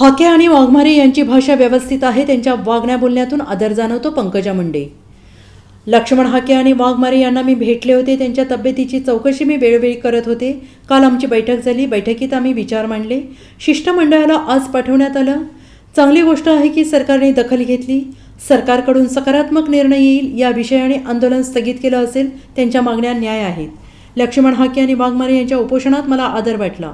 हॉके आणि वाघमारे यांची भाषा व्यवस्थित आहे. त्यांच्या वागण्या बोलण्यातून आदर जाणवतो पंकजा मुंडे. लक्ष्मण हाके आणि वाघमारे यांना मी भेटले होते. त्यांच्या तब्येतीची चौकशी मी वेळोवेळी करत होते. काल आमची बैठक झाली. बैठकीत आम्ही विचार मांडले. शिष्टमंडळाला आज पाठवण्यात आलं. चांगली गोष्ट आहे की सरकारने दखल घेतली. सरकारकडून सकारात्मक निर्णय येईल या विषयाने आंदोलन स्थगित केलं असेल त्यांच्या मागण्या न्याय आहेत. लक्ष्मण हाके आणि वाघमारे यांच्या उपोषणात मला आदर वाटला.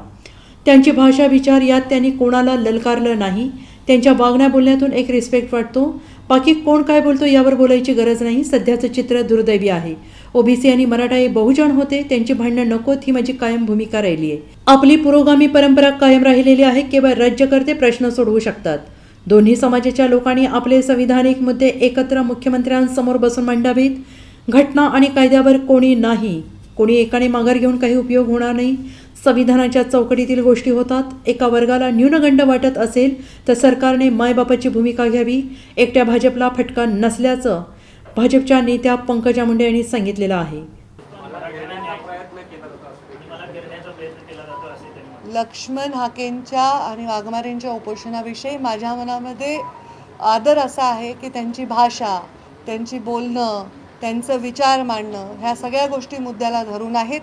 त्यांची भाषा विचार यात त्यांनी कोणाला ललकारलं नाही. त्यांच्या वागण्या बोलण्यातून एक रिस्पेक्ट वाटतो. बाकी कोण काय बोलतो यावर बोलायची गरज नाही. सध्याचं चित्र दुर्दैवी आहे. ओबीसी आणि मराठा हे बहुजन होते. त्यांची भांडणं नकोत ही माझी कायम भूमिका राहिली आहे. आपली पुरोगामी परंपरा कायम राहिलेली आहे. केवळ राज्यकर्ते प्रश्न सोडवू शकतात. दोन्ही समाजाच्या लोकांनी आपले संविधानिक मुद्दे एकत्र मुख्यमंत्र्यांसमोर बसून मांडावेत. घटना आणि कायद्यावर कोणी नाही. कोणी एकाने माघार घेऊन काही उपयोग होणार नाही. संविधानाच्या चौकटीतील गोष्टी होतात. एका वर्गाला न्यूनगंड वाटत असेल तर सरकारने मायबापाची भूमिका घ्यावी. एकट्या भाजपला फटका नसल्याचं भाजपच्या नेत्या पंकजा मुंडे यांनी सांगितलेलं आहे. लक्ष्मण हाकेंच्या आणि वाघमारेंच्या उपोषणाविषयी माझ्या मनामध्ये आदर असा आहे की त्यांची भाषा त्यांची बोलणं त्यांचं विचार मांडणं ह्या सगळ्या गोष्टी मुद्द्याला धरून आहेत.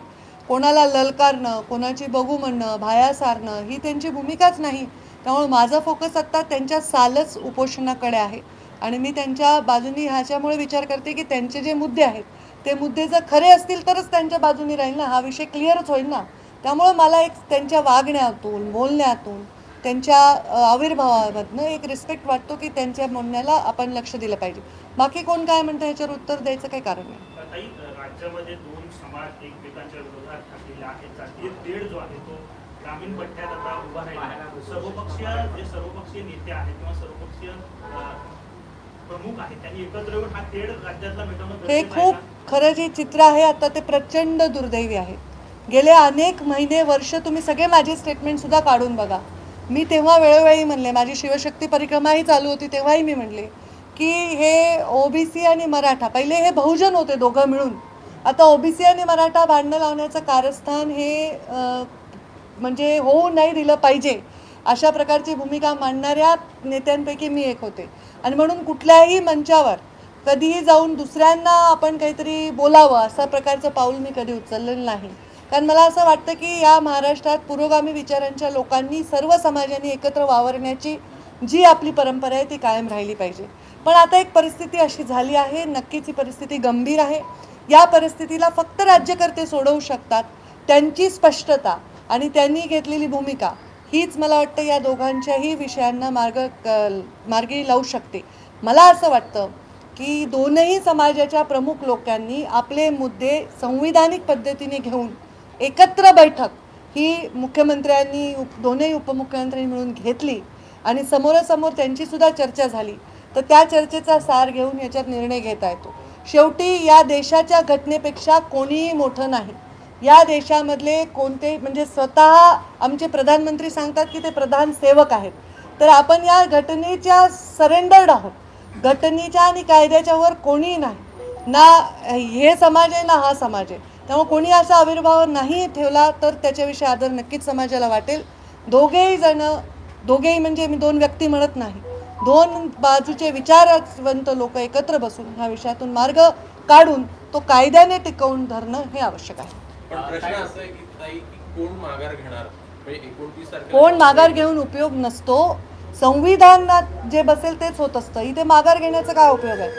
कोणाला ललकारणं कोणाची बघू म्हणणं भाया सारणं ही त्यांची भूमिकाच नाही. त्यामुळे माझा फोकस आत्ता त्यांच्या सालच उपोषणाकडे आहे. आणि मी त्यांच्या बाजूनी ह्याच्यामुळे विचार करते की त्यांचे जे मुद्दे आहेत ते मुद्दे जर खरे असतील तरच त्यांच्या बाजूनी राहील ना हा विषय क्लिअरच होईल ना. त्यामुळं मला एक त्यांच्या वागण्यातून बोलण्यातून त्यांच्या आविर्भावामधनं एक रिस्पेक्ट वाटतो की त्यांच्या म्हणण्याला आपण लक्ष दिलं पाहिजे. बाकी कोण काय म्हणतं ह्याच्यावर उत्तर द्यायचं काही कारण नाही. राज्यामध्ये दोन समाज एकमेकांच्या विरोधात आहेत. जातीय तेढ जो आहे तो ग्रामीण पट्ट्यात आता उभा राहिला सर्वपक्षीय जे सर्वपक्षीय नेते आहेत किंवा सर्वपक्षीय प्रमुख आहेत त्यांनी एकत्र येऊन हा तेढ राज्यातला मिटवणं हे खूप? खरं जे चित्र आहे आता ते प्रचंड दुर्दैवी आहे. गेले अनेक महिने वर्ष तुम्ही सगळे माझे स्टेटमेंट सुद्धा काढून बघा. मी तेव्हा वेळोवेळी म्हणले माझी शिवशक्ती परिक्रमाही चालू होती तेव्हाही मी म्हणले की हे ओबीसी आणि मराठा पहिले हे बहुजन होते दोघं मिळून. आता ओबीसी आणि मराठा भांडणं लावण्याचं कारस्थान हे म्हणजे होऊ नाही दिलं पाहिजे अशा प्रकारची भूमिका मांडणाऱ्या नेत्यांपैकी मी एक होते. आणि म्हणून कुठल्याही मंचावर कधीही जाऊन दुसऱ्यांना आपण काहीतरी बोलावं असा प्रकारचं पाऊल मी कधी उचललेलं नाही. कारण मला असं वाटतं की या महाराष्ट्रात पुरोगामी विचारांच्या लोकांनी सर्व समाजांनी एकत्र वावरण्याची जी आपली परंपरा आहे ती कायम राहिली पाहिजे. पण आता एक परिस्थिती अशी झाली आहे नक्कीच ही परिस्थिती गंभीर आहे. या परिस्थितीला फक्त राज्यकर्ते सोडवू शकतात त्यांची स्पष्टता आणि त्यांनी घेतलेली भूमिका हीच मला वाटतं या दोघांच्याही विषयांना मार्ग क- मार्गी लावू शकते. मला असं वाटतं की दोनही समाजाच्या प्रमुख लोकांनी आपले मुद्दे संविधानिक पद्धतीने घेऊन एकत्र बैठक ही मुख्यमंत्र्यांनी उप दोन्ही उपमुख्यमंत्र्यांनी मिळून घेतली आणि समोरासमोर त्यांचीसुद्धा चर्चा झाली. तर त्या चर्चेचा सार घेऊन याच्यात निर्णय घेता येतो. शेवटी या देशाच्या घटनेपेक्षा कोणीही मोठं नाही. या देशामधले कोणते म्हणजे स्वतः आमचे प्रधानमंत्री सांगतात की ते प्रधान सेवक आहेत. तर आपण या घटनेच्या सरेंडर्ड आहोत. घटनेच्या आणि कायद्याच्या वर कोणीही नाही. ना हे समाज आहे ना हा समाज आहे. त्यामुळे कोणी असा आविर्भाव नाही ठेवला तर त्याच्याविषयी आदर नक्कीच समाजाला वाटेल. दोघेही जण दोघेही म्हणजे मी दोन व्यक्ती म्हणत नाही. दोन बाजूचे विचारवंत लोक एकत्र बसून ह्या विषयातून मार्ग काढून तो कायद्याने टिकवून धरणं हे आवश्यक आहे. कोण म्हणजे कोण माघार घेऊन उपयोग नसतो. संविधानात जे बसेल तेच होत असतं. इथे माघार घेण्याचा काय उपयोग आहे?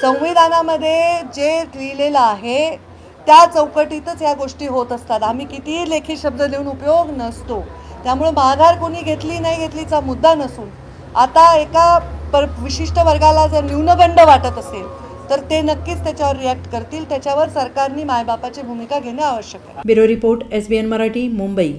संविधानामध्ये जे लिहिलेलं आहे त्या चौकटीतच या गोष्टी होत असतात. आम्ही कितीही लेखी शब्द लिहून उपयोग नसतो. त्यामुळे माघार कोणी घेतली नाही घेतलीचा मुद्दा नसून आता एका पर विशिष्ट वर्गाला जर न्यूनगंड वाटत असेल तर ते नक्कीच त्याच्यावर रिॲक्ट करतील. त्याच्यावर सरकारने मायबापाची भूमिका घेणे आवश्यक आहे. Bureau report S B N Marathi Mumbai.